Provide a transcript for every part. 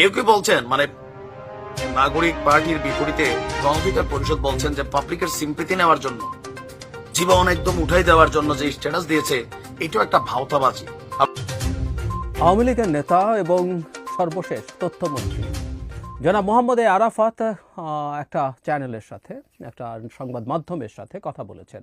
কেউ কেউ বলছেন মানে নাগরিক পার্টির বিপরীতে গণঅধিকার পরিষদ বলছেন যে পাবলিকের সিম্পিতি নেওয়ার জন্য, জীবন একদম উঠাই দেওয়ার জন্য যে স্ট্যাটাস দিয়েছে, এটাও একটা ভাওতাবাজি। আওয়ামী লীগের নেতা এবং সর্বশেষ তথ্যমন্ত্রী। জনাব মোহাম্মদ এ আরাফাত একটা চ্যানেলের সাথে, একটা সংবাদ মাধ্যমের সাথে কথা বলেছেন।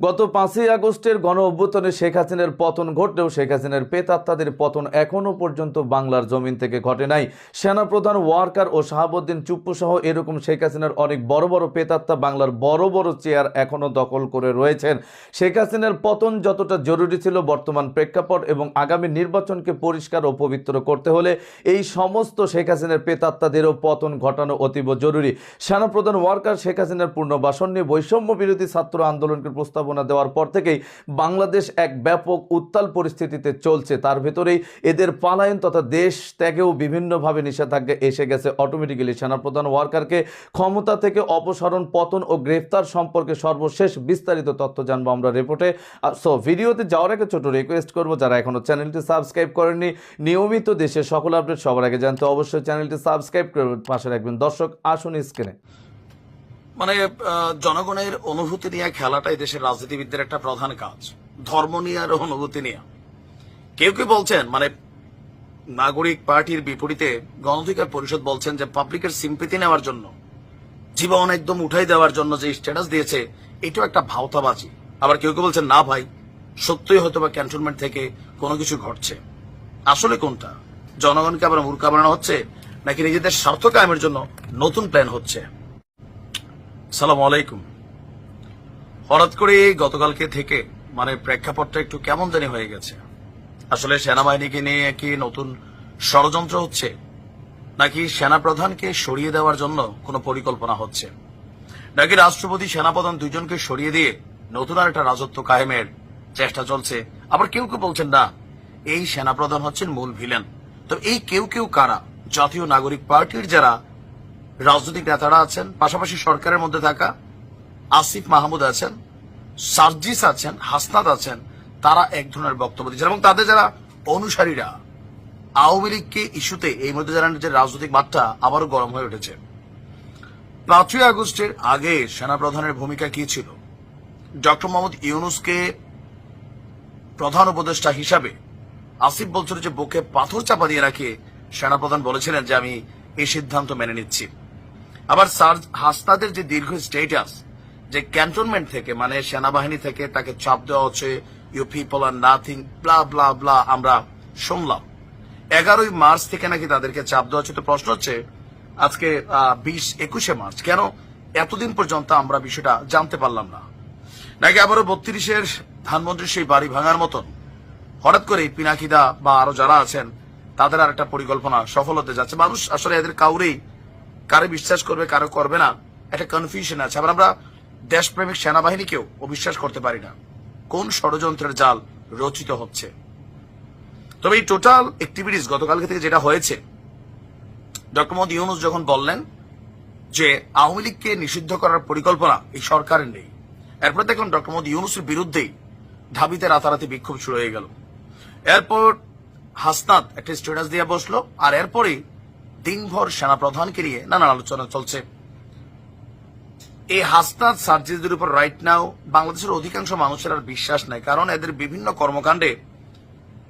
গত পাঁচই আগস্টের গণ অভ্যুত্থানে শেখ হাসিনার পতন ঘটলেও শেখ হাসিনার পেতাত্তাদের পতন এখনও পর্যন্ত বাংলার জমিন থেকে ঘটে নাই। সেনাপ্রধান ওয়ার্কার ও শাহাবুদ্দিন চুপ্পু সহ এরকম শেখ হাসিনার অনেক বড় বড় পেতাত্তা বাংলার বড় বড় চেয়ার এখনও দখল করে রয়েছেন। শেখ হাসিনার পতন যতটা জরুরি ছিল বর্তমান প্রেক্ষাপট এবং আগামী নির্বাচনকে পরিষ্কার ও পবিত্র করতে হলে এই সমস্ত শেখ হাসিনার পেতাত্তাদেরও পতন ঘটানো অতীব জরুরি। সেনাপ্রধান ওয়ার্কার শেখ হাসিনার পূর্ণবাসন নিয়ে বৈষম্য বিরোধী ছাত্র আন্দোলনকে প্রস্তাবনা দেওয়ার পর থেকেই বাংলাদেশ এক ব্যাপক উত্তাল পরিস্থিতিতে চলছে। তার ভেতরেই এদের পালায়ন তথা দেশ ত্যাগেও বিভিন্নভাবে নিষেধাজ্ঞা এসে গেছে অটোমেটিক্যালি সেনাপ্রধান ওয়ার্কারকে ক্ষমতা থেকে অপসারণ, পতন ও গ্রেফতার সম্পর্কে সর্বশেষ বিস্তারিত তথ্য জানব আমরা রিপোর্টে। সো ভিডিওতে যাওয়ার আগে ছোট রিকোয়েস্ট করব, যারা এখনও চ্যানেলটি সাবস্ক্রাইব করেননি, নিয়মিত দেশের সকল আপডেট সবার আগে জানতে অবশ্যই চ্যানেলটি সাবস্ক্রাইব করবেন পাশে রাখবেন। দর্শক, আসুন স্ক্রিনে মানে জনগণের অনুভূতি নিয়ে খেলাটাই দেশের রাজনীতিবিদদের একটা প্রধান কাজ। ধর্ম নিয়ে আর অনুভূতি নিয়ে। কেউ কেউ বলছেন মানে নাগরিক পার্টির বিপরীতে গণঅধিকার পরিষদ বলছেন যে, পাবলিকের সিম্পিতি নেওয়ার জন্য, জীবন একদম উঠাই দেওয়ার জন্য যে স্ট্যাটাস দিয়েছে, এটাও একটা ভাওতাবাজি। আবার কেউ কেউ বলছেন, না ভাই, সত্যই হয়তো বা ক্যান্টনমেন্ট থেকে কোনো কিছু ঘটছে। আসলে কোনটা? জনগণকে আবার মূর্খা বানানো হচ্ছে, নাকি নিজেদের স্বার্থ কায়েমের জন্য নতুন প্ল্যান হচ্ছে? সালাম আলাইকুম। হঠাৎ করে গতকালকে থেকে মানে প্রেক্ষাপটটা একটু কেমন জানি হয়ে গেছে। আসলে সেনাবাহিনীকে নিয়ে কি নতুন ষড়যন্ত্র হচ্ছে? নাকি সেনাপ্রধানকে সরিয়ে দেওয়ার জন্য কোনো পরিকল্পনা হচ্ছে? নাকি রাষ্ট্রপতি, সেনাপ্রধান দুইজনকে সরিয়ে দিয়ে নতুন আর একটা রাজত্ব কায়েমের চেষ্টা চলছে? আবার কেউ কেউ বলছেন, না, এই সেনাপ্রধান হচ্ছেন মূল ভিলেন। তো এই কেউ কেউ কারা? জাতীয় নাগরিক পার্টির যারা রাজনৈতিক নেতারা আছেন, পাশাপাশি সরকারের মধ্যে থাকা আসিফ মাহমুদ আছেন, সার্জিস আছেন, হাসনাত আছেন, তারা এক ধরনের বক্তব্য দিচ্ছেন এবং তাদের যারা অনুসারীরা, আওয়ামী লীগকে ইস্যুতে এই মধ্যে যারা নিজের রাজনৈতিক মাত্রা আবারও গরম হয়ে উঠেছে। পাঁচই আগস্টের আগে সেনাপ্রধানের ভূমিকা কি ছিল? ডক্টর মোহাম্মদ ইউনুসকে প্রধান উপদেষ্টা হিসাবে আসিফ বলছিল যে, বুকে পাথর চাপা দিয়ে রাখে সেনাপ্রধান বলেছিলেন যে, আমি এই সিদ্ধান্ত মেনে নিচ্ছি। আবার স্যার হাসনাদের যে দীর্ঘ স্টেটাস যে ক্যান্টনমেন্ট থেকে মানে সেনাবাহিনী থেকে তাকে চাপ দেওয়া হচ্ছে you people are nothing blah blah blah আমরা শুনলাম। এগারোই মার্চ থেকে নাকি তাদেরকে চাপ দেওয়া হচ্ছে। তো প্রশ্ন হচ্ছে, আজকে বিশ একুশে মার্চ, কেন এতদিন পর্যন্ত আমরা বিষয়টা জানতে পারলাম না? নাকি আবারও বত্রিশের ধানমন্ত্রীর সেই বাড়ি ভাঙার মতন, হঠাৎ করে পিনাকিদা বা আরও যারা আছেন, তাদের আর একটা পরিকল্পনা সফল হতে যাচ্ছে। মানুষ আসলে এদের কাউরেই কারে বিশ্বাস করবে, কারও করবে না, একটা কনফিউশন আছে। আবার আমরা দেশপ্রেমিক সেনাবাহিনীকেও অবিশ্বাস করতে পারি না। কোন ষড়যন্ত্রের জাল রচিত হচ্ছে? তবে এই টোটাল অ্যাক্টিভিটিস গতকালকে থেকে যেটা হয়েছে ডক্টর মোহাম্মদ ইউনুস যখন বললেন যে আওয়ামী লীগকে নিষিদ্ধ করার পরিকল্পনা এই সরকারের নেই, এরপর দেখলাম ডক্টর মোহাম্মদ ইউনুসের বিরুদ্ধেই ঢাবিতে রাতারাতি বিক্ষোভ শুরু হয়ে গেল। এরপর হাসনাত একটা স্ট্যাটাস দিয়ে বসল, আর এরপরে দিনভর সেনাপ্রধানকে নিয়ে নানান আলোচনা চলছে। এই হাসনাত সার্জিসদের উপর রাইট নাও বাংলাদেশের অধিকাংশ মানুষের আর বিশ্বাস নাই, কারণ এদের বিভিন্ন কর্মকাণ্ডে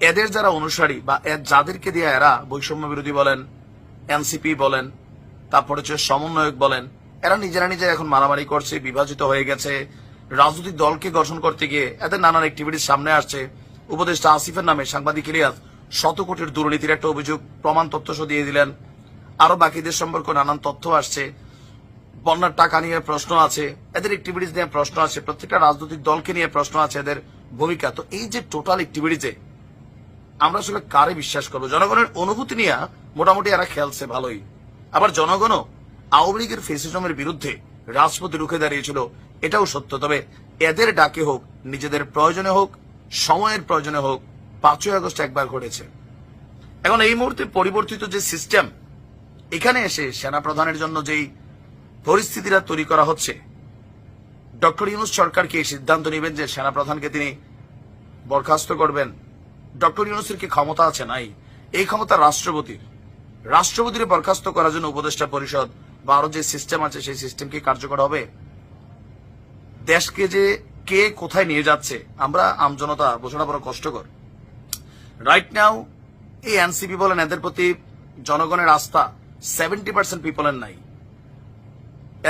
এদের যারা অনুসারী বা যাদেরকে দিয়ে এরা বৈষম্য বিরোধী বলেন, এনসিপি বলেন, তারপর হচ্ছে সমন্বয়ক বলেন, এরা নিজেরা নিজে এখন মারামারি করছে, বিভাজিত হয়ে গেছে। রাজনৈতিক দলকে গঠন করতে গিয়ে এদের নানান অ্যাক্টিভিটির সামনে আসছে। উপদেষ্টা আসিফের নামে সাংবাদিক ইলিয়াস শত কোটির দুর্নীতির একটা অভিযোগ, প্রমাণ তথ্য দিয়ে দিলেন। আরও বাকিদের সম্পর্কে নানান তথ্য আসছে। বন্যার টাকা নিয়ে প্রশ্ন আছে, এদের অ্যাক্টিভিটিস নিয়ে প্রশ্ন আছে, প্রত্যেকটা রাজনৈতিক দলকে নিয়ে প্রশ্ন আছে এদের ভূমিকা। তো এই যে টোটাল অ্যাক্টিভিটিতে আমরা আসলে কারে বিশ্বাস করব? জনগণের অনুভূতি নিয়ে মোটামুটি এরা খেলছে ভালোই। আবার জনগণও আওয়ামী লীগের ফেসিজমের বিরুদ্ধে রাজপথে রুখে দাঁড়িয়েছিল, এটাও সত্য। তবে এদের ডাকে হোক, নিজেদের প্রয়োজনে হোক, সময়ের প্রয়োজনে হোক, পাঁচই আগস্ট একবার ঘটেছে। এখন এই মুহূর্তে পরিবর্তিত যে সিস্টেম এখানে এসে সেনা প্রধানের জন্য যেই পরিস্থিতিটা তৈরি করা হচ্ছে, ডক্টর ইউনুস সরকার কি সিদ্ধান্ত নেবেন যে সেনাপ্রধানকে তিনি বরখাস্ত করবেন? ডক্টর ইউনুসের কি ক্ষমতা আছে? নাই। এই ক্ষমতা রাষ্ট্রপতির। রাষ্ট্রপতির বরখাস্ত করার জন্য উপদেষ্টা পরিষদ বা আরও যে সিস্টেম আছে, সেই সিস্টেম কি কার্যকর হবে? দেশকে যে কে কোথায় নিয়ে যাচ্ছে, আমরা আমজনতা বোঝাটা বড় কষ্টকর। রাইট নাও এই এনসিপি বলেন, এদের প্রতি জনগণের আস্থা সেভেন্টি পার্সেন্ট পিপলের নাই।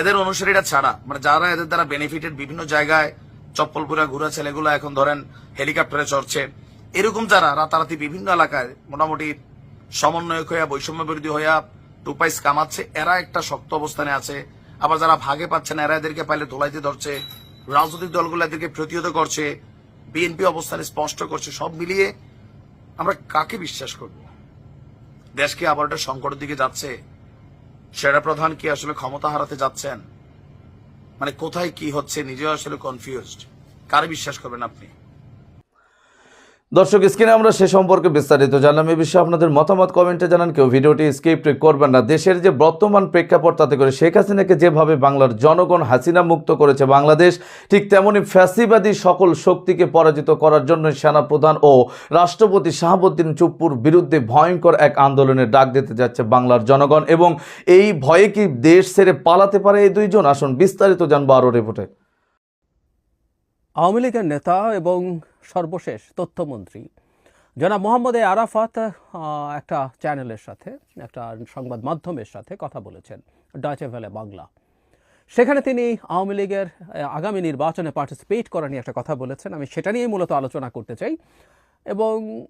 এদের অনুসারীরা ছাড়া মানে যারা এদের দ্বারা বেনিফিটেড বিভিন্ন জায়গায় চপ্পলপুরা ঘুরা ছেলেগুলো এখন ধরেন হেলিকপ্টারে চড়ছে, এরকম যারা, রাতারাতি বিভিন্ন এলাকায় মোটামুটি সমন্বয়ক হইয়া বৈষম্য বিরোধী হইয়া টুপাইস কামাচ্ছে, এরা একটা শক্ত অবস্থানে আছে। আবার যারা ভাগে পাচ্ছে না, এরা এদেরকে পাইলে ধোলাইতে ধরছে, রাজনৈতিক দলগুলো এদেরকে প্রতিহত করছে, বিএনপি অবস্থানে স্পষ্ট করছে, সব মিলিয়ে আমরা কাকে বিশ্বাস করব? দেশকে আবার একটা সংকটের দিকে যাচ্ছে। সেরা প্রধান কি আসলে ক্ষমতা হারাতে যাচ্ছেন? মানে কোথায় কি হচ্ছে, নিজেও আসলে কনফিউজড কারে বিশ্বাস করবেন আপনি? দর্শক, স্ক্রিনে আমরা সে সম্পর্কে বিস্তারিত জানলাম। এ বিষয়ে আপনাদের মতামত কমেন্টে জানান। কেউ ভিডিওটি স্কিপ করবেন না। দেশের যে বর্তমান প্রেক্ষাপট, তাতে করে শেখ হাসিনাকে যেভাবে বাংলার জনগণ হাসিনা মুক্ত করেছে বাংলাদেশ, ঠিক তেমনি ফ্যাসিবাদী সকল শক্তিকে পরাজিত করার জন্য সেনাপ্রধান ও রাষ্ট্রপতি শাহাবুদ্দিন চুপ্পুর বিরুদ্ধে ভয়ঙ্কর এক আন্দোলনের ডাক দিতে যাচ্ছে বাংলার জনগণ এবং এই ভয়ে কি দেশ ছেড়ে পালাতে পারে এই দুইজন? আসুন বিস্তারিত জানব আরও রিপোর্টে। আওয়ামী লীগের নেতা এবং সর্বশেষ তথ্যমন্ত্রী। জনাব মোহাম্মদ এ আরাফাত একটা চ্যানেলের সাথে, একটা সংবাদ মাধ্যমের সাথে কথা বলেছেন ডাচে ভ্যালে বাংলা। সেখানে তিনি আওয়ামী লীগের আগামী নির্বাচনে পার্টিসিপেট করা নিয়ে একটা কথা বলেছেন। আমি সেটা নিয়েই মূলত আলোচনা করতে চাই। এবং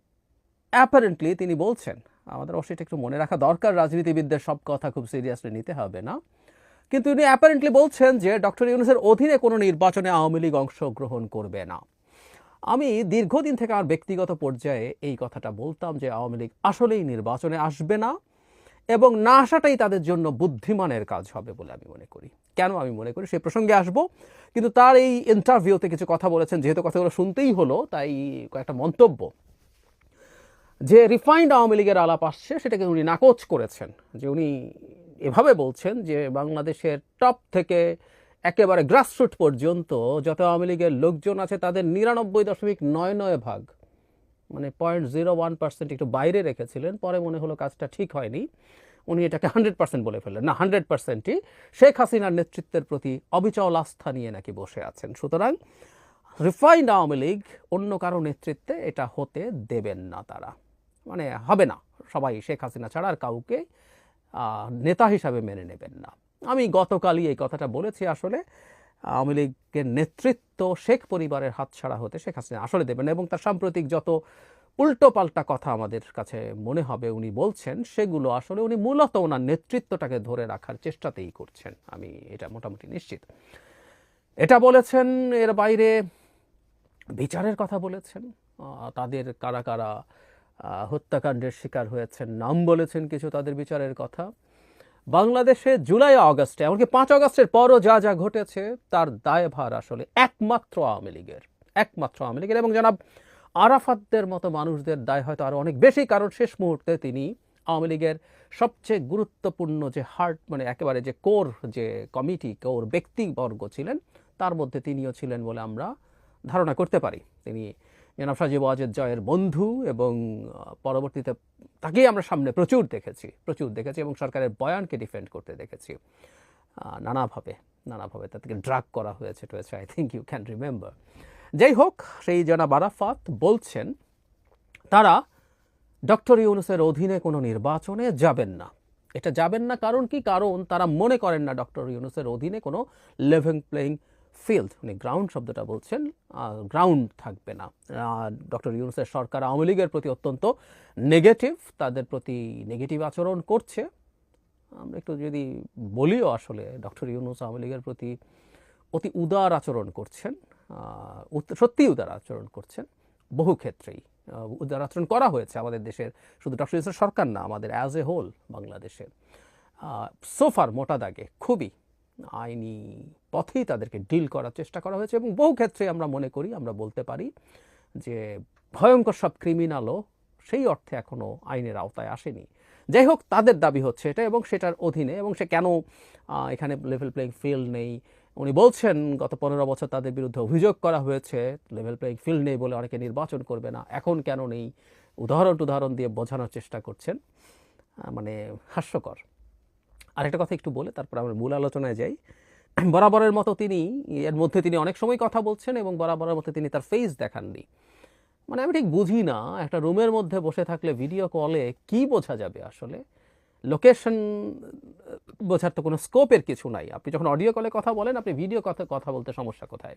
অ্যাপারেন্টলি তিনি বলছেন, আমাদের অবশ্যই একটু মনে রাখা দরকার, রাজনীতিবিদদের সব কথা খুব সিরিয়াসলি নিতে হবে না। কিন্তু উনি অ্যাপারেন্টলি বলছেন যে ডক্টর ইউনুসের অধীনে কোনো নির্বাচনে আওয়ামী লীগ অংশগ্রহণ করবে না। আমি দীর্ঘদিন থেকে আমার ব্যক্তিগত পর্যায়ে এই কথাটা বলতাম যে আওয়ামী লীগ আসলেই নির্বাচনে আসবে না এবং না আসাটাই তাদের জন্য বুদ্ধিমানের কাজ হবে বলে আমি মনে করি। কেন আমি মনে করি? সেই প্রসঙ্গে আসব। কিন্তু তার এই ইন্টারভিউতে কিছু কথা বলেছেন, যেহেতু কথাগুলো শুনতেই হলো, তাই কয়েকটা মন্তব্য। যে রিফাইন্ড আওয়ামী লীগের আলাপ আসছে, সেটাকে উনি নাকচ করেছেন। যে উনি এভাবে বলছেন যে বাংলাদেশের টপ থেকে একেবারে গ্রাসরুট পর্যন্ত যত আওয়ামী লীগের লোকজন আছে তাদের নিরানব্বই দশমিক নয় নয় ভাগ মানে পয়েন্ট জিরো ওয়ান পার্সেন্ট একটু বাইরে রেখেছিলেন, পরে মনে হলো কাজটা ঠিক হয়নি। উনি এটাকে হান্ড্রেড পার্সেন্ট বলে ফেললেন। না হান্ড্রেড পার্সেন্টই শেখ হাসিনার নেতৃত্বের প্রতি অবিচল আস্থা নিয়ে নাকি বসে আছেন। সুতরাং রিফাইন্ড আওয়ামী লীগ অন্য কারও নেতৃত্বে এটা হতে দেবেন না তারা। মানে হবে না। সবাই শেখ হাসিনা ছাড়া আর কাউকে নেতা হিসাবে মেনে নেবেন না। আমি গতকালই এই কথাটা বলেছি আসলে, আওয়ামী লীগের নেতৃত্ব শেখ পরিবারের হাতছাড়া হতে শেখ হাসিনা আসলে দেবেন এবং তার সাম্প্রতিক যত উল্টো পাল্টা কথা আমাদের কাছে মনে হবে উনি বলছেন, সেগুলো আসলে উনি মূলত ওনার নেতৃত্বটাকে ধরে রাখার চেষ্টাতেই করছেন। আমি এটা মোটামুটি নিশ্চিত। এটা বলেছেন, এর বাইরে বিচারের কথা বলেছেন। তাদের কারা কারা হত্যাকাণ্ডের শিকার হয়েছেন। নাম বলেছেন কিছু তাদের বিচারের কথা। বাংলাদেশে জুলাই আগস্টে, এমনকি পাঁচ আগস্টের পরও যা যা ঘটেছে, তার দায়ভার আসলে একমাত্র আওয়ামী লীগের। একমাত্র আওয়ামী লীগের। এবং জনাব আরাফাতদের মতো মানুষদের দায় হয়তো আরও অনেক বেশি, কারণ শেষ মুহূর্তে তিনি আওয়ামী লীগের সবচেয়ে গুরুত্বপূর্ণ যে হার্ট মানে একেবারে যে কোর, যে কমিটি, কোর ব্যক্তিবর্গ ছিলেন, তার মধ্যে তিনিও ছিলেন বলে আমরা ধারণা করতে পারি। তিনি জনাব সাজিব ওয়াজেদ জয়ের বন্ধু এবং পরবর্তীতে তাকেই আমরা সামনে প্রচুর দেখেছি প্রচুর দেখেছি এবং সরকারের বয়ানকে ডিফেন্ড করতে দেখেছি। নানাভাবে নানাভাবে তাদেরকে ড্রাগ করা হয়েছে টয়েছে I think you can remember যাই হোক, সেই জনাব আরাফাত বলছেন, তারা ডক্টর ইউনুসের অধীনে কোনো নির্বাচনে যাবেন না। এটা যাবেন না কারণ কি? কারণ তারা মনে করেন না ডক্টর ইউনুসের অধীনে কোনো লেভিং প্লেইং ফিল্ড উনি গ্রাউন্ড শব্দটা বলছেন গ্রাউন্ড থাকবে না। ডক্টর ইউনুসের সরকার আওয়ামী লীগের প্রতি অত্যন্ত নেগেটিভ তাদের প্রতি নেগেটিভ আচরণ করছে। আমরা একটু যদি বলিও আসলে, ডক্টর ইউনুস আওয়ামী লীগের প্রতি অতি উদার আচরণ করছেন সত্যিই উদার আচরণ করছেন, বহু ক্ষেত্রেই। উদার আচরণ করা হয়েছে আমাদের দেশের, শুধু ডক্টর ইউনুসের সরকার না, আমাদের অ্যাজ এ হোল বাংলাদেশে। সোফার মোটা দাগে খুবই আইনি পথেই তাদেরকে ডিল করার চেষ্টা করা হয়েছে এবং বহু ক্ষেত্রে আমরা মনে করি, আমরা বলতে পারি যে ভয়ঙ্কর সব ক্রিমিনালও সেই অর্থে এখনও আইনের আওতায় আসেনি। যাই হোক, তাদের দাবি হচ্ছে এটা এবং সেটার অধীনে এবং সে কেন এখানে লেভেল প্লেইং ফিল্ড নেই। উনি বলছেন, গত পনেরো বছর তাদের বিরুদ্ধে অভিযোগ করা হয়েছে লেভেল প্লেইং ফিল্ড নেই বলে অনেকে নির্বাচন করবে না, এখন কেন নেই? উদাহরণ টুদাহরণ দিয়ে বোঝানোর চেষ্টা করছেন মানে হাস্যকর। আরেকটা কথা একটু বলে, তারপর আমরা মূল আলোচনায় যাই। বরাবরের মতো তিনি, এর মধ্যে তিনি অনেক সময় কথা বলছেন এবং বরাবরের মতো তিনি তার ফেস দেখাননি। মানে আমি ঠিক বুঝি না, একটা রুমের মধ্যে বসে থাকলে ভিডিও কলে কি বোঝা যাবে আসলে? লোকেশন বোঝার তো কোনো স্কোপের কিছু নাই। আপনি যখন অডিও কলে কথা বলেন, আপনি ভিডিও কথা কথা বলতে সমস্যা কোথায়?